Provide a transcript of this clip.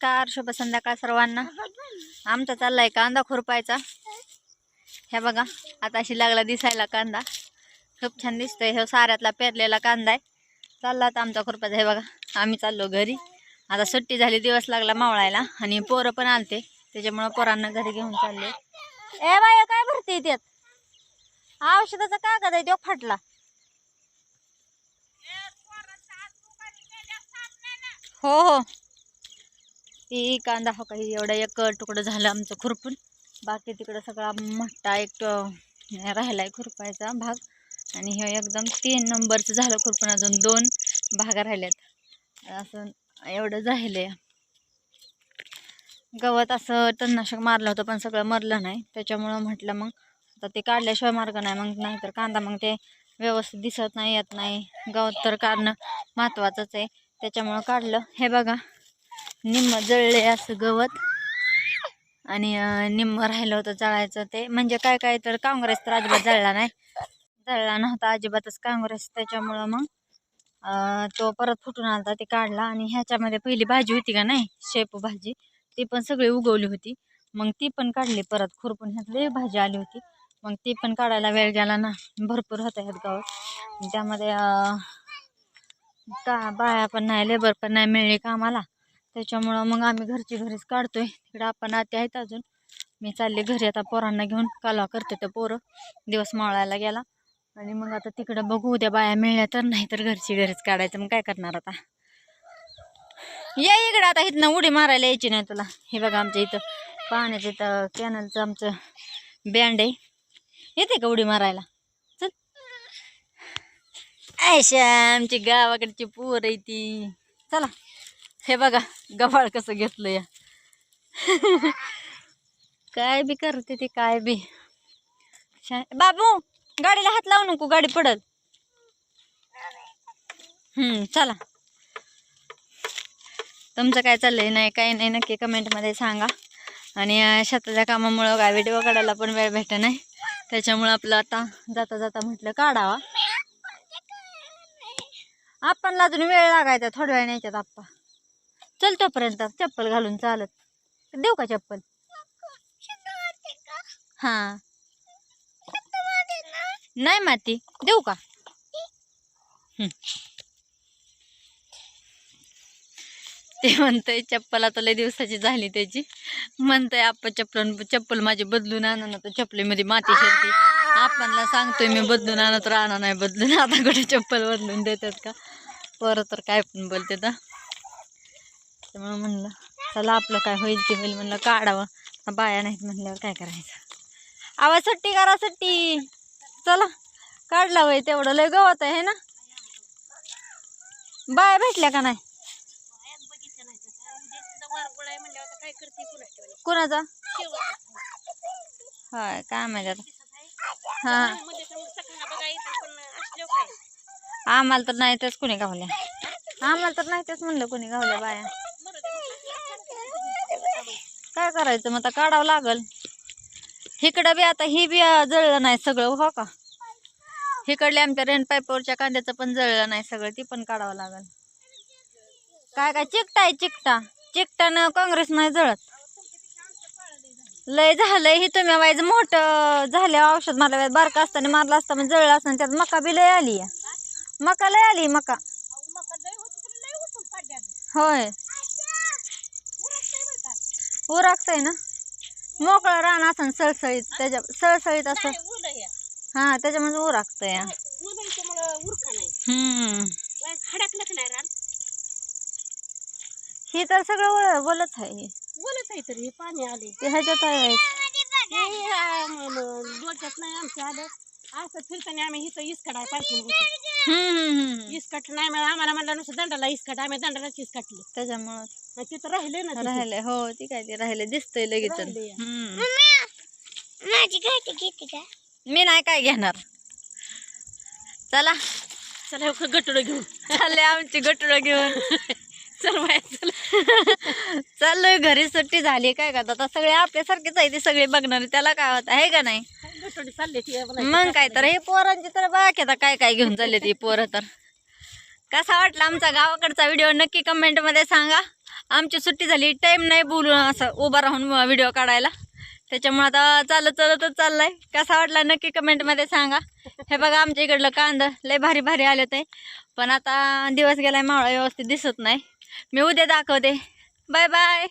नमस्कार शुभ संध्याकाळ सर्वांना. आमचा चाललाय कांदा खुरपायचा. हे बघा आता अशी लागला दिसायला कांदा. खूप छान दिसतोय. हे साऱ्यातला पेरलेला कांदा आहे. चालला आता आमचा खुरपायचा. हे बघा आम्ही चाललो घरी. आता सुट्टी झाली दिवस लागला मावळायला. आणि पोरं पण आलते. त्याच्यामुळं पोरांना घरी घेऊन चालले ए बाय काय भरते त्यात? औषधाचा कागद आहे तो फाटला. हो हो. ती कांदा हा काही एवढा एक तुकडं झालं आमचं खुरपून. बाकी तिकडं सगळा मोठा एक राहिला राहिलाय खुरपायचा भाग. आणि हे एकदम तीन नंबरचं झालं खुरपून अजून दोन भाग राहिल्यात. असं एवढं झालंय. गवत असं तणनाशक मारलं होतं पण सगळं मरलं नाही. त्याच्यामुळं म्हटलं मग आता ते काढल्याशिवाय मार्ग नाही. मग नाहीतर कांदा मग ते व्यवस्थित दिसत नाही येत नाही. गवत तर काढणं महत्त्वाचंच आहे. त्याच्यामुळं काढलं. हे बघा निम्म जळले असं गवत. आणि निम्म राहिलं होतं जळायचं ते. म्हणजे काय काय तर काँग्रेस तर अजिबात जळला नाही. जळला नव्हता अजिबातच काँग्रेस. त्याच्यामुळं मग तो परत फुटून आलता ते काढला. आणि ह्याच्यामध्ये पहिली भाजी होती का नाही शेपू भाजी ती पण सगळी उगवली होती. मग ती पण काढली परत खुरपून. ह्यातली भाजी आली होती. मग ती पण काढायला वेळ गेला ना. भरपूर होतं ह्यात गावात. त्यामध्ये का बाया पण नाही लेबर पण नाही मिळली कामाला. त्याच्यामुळं मग आम्ही घरची घरीच काढतोय. तिकडे आपण आते आहेत अजून. मी चालले घरी आता पोरांना घेऊन. कालवा करते तर पोरं. दिवस मावळायला गेला. आणि मग आता तिकडं बघू. उद्या बाया मिळल्या तर नाही तर घरची घरीच काढायचं. मग काय करणार आता? ये इकडं आता. इथनं उडी मारायला यायची नाही तुला. हे बघा आमच्या इथं. पाण्याचं इथं कॅनलचं आमचं बँड आहे. येते का उडी मारायला? चल. ऐशा आमची गावाकडची पोर आहे ती. चला. हे बघा गव्हाळ कसं घेतलं या. काय बी करते ते काय बी. बाबू गाडीला हात लावू नको गाडी पडल. हम्म चला. तुमचं काय चाललंय नाही काही नाही नक्की कमेंटमध्ये सांगा. आणि शेताच्या कामामुळं काय व्हिडिओ काढायला पण वेळ भेटत नाही. त्याच्यामुळं आपलं आता जाता जाता म्हटलं काढावा. आपणला अजून वेळ लागायचा थोड्या वेळ न्यायच्यात आप्पा. चल तोपर्यंत चप्पल घालून चालत. देऊ का चप्पल? हां. नाही माती देऊ का? ते म्हणतंय चप्पल आता लय दिवसाची झाली त्याची. म्हणतंय आपण चप्पल चप्पल माझी बदलून आणा ना तर चप्पलीमध्ये माती शिरती. आपणला सांगतोय मी बदलून आणा तर आणा नाही बदलून. आता कुठे चप्पल बदलून देतात का? परत तर काय पण बोलते तर त्यामुळे म्हणलं चला आपलं काय होईल ते होईल म्हणलं काढावं. बाया नाहीत म्हणल्यावर काय करायचं? आवाज सुट्टी करा सुट्टी. चला काढला वय तेवढं लय गवत आहे ना? बाया भेटल्या का नाही? कुणाचा? होय काय माहिती आता हा. आम्हाला तर नाही तेच गावल्या. आम्हाला तर नाही तेच म्हणलं कुणी गावल्या बाया. काय करायचं? मग आता काढावं लागल. इकडं बी आता ही बी जळलं नाही सगळं हो का? इकडल्या आमच्या रेन पाईपवरच्या कांद्याचं पण जळलं नाही सगळं ती पण काढावं लागल. काय काय? चिकटा आहे चिकटा. चिकटानं काँग्रेस नाही जळत. लय झालंय ही तुम्ही वाईज मोठं झालं औषध मारलं बारका असताना मारलं असता म्हणजे जळलं असताना त्यात मका बी लय आली. मका लय आली मका. होय. उरागतंय ना? मोकळं रान असं सळसळीत त्याच्या सळसळीत असं. हा त्याच्यामध्ये हम्म. ही तर सगळं बोलत आहे बोलत आहे तरी पाणी आले. ते ह्याच्यात आहे. डोक्यात नाही आमच्या आलं. असं फिरताना आम्ही इथं इसकट आहे इसकट नाही मग आम्हाला म्हणलं नुसतं दंडाला इसकट आम्ही दंडालाच इसकटली त्याच्यामुळं. तिथं राहिले ना तिथं. राहिले हो ती काय ते राहिले दिसतंय लगेच. हम्म. माझी गाठी घेते का? मी नाही काय घेणार. चला. चला हो, गटुडं घेऊन. चालले आमची गटुडं घेऊन. चल बाय चल. चाललोय घरी सुट्टी झाली काय का आता सगळे आपल्यासारखेच आहे ते सगळे बघणार त्याला काय होत आहे का नाही? मग काय तर हे पोरांची तर बाकी आता काय काय घेऊन चालले ती पोरं तर. कसा वाटला आमचा गावाकडचा व्हिडिओ नक्की कमेंटमध्ये सांगा. आमची सुट्टी झाली टाईम नाही बोलून असं उभा राहून व्हिडिओ काढायला. त्याच्यामुळे आता चालत चालतच चाललाय. कसा वाटला नक्की कमेंटमध्ये सांगा. हे बघा आमच्या इकडलं कांदा लय भारी भारी आले ते पण आता दिवस गेलाय मावळा व्यवस्थित दिसत नाही. मी उद्या दाखवते. Bye bye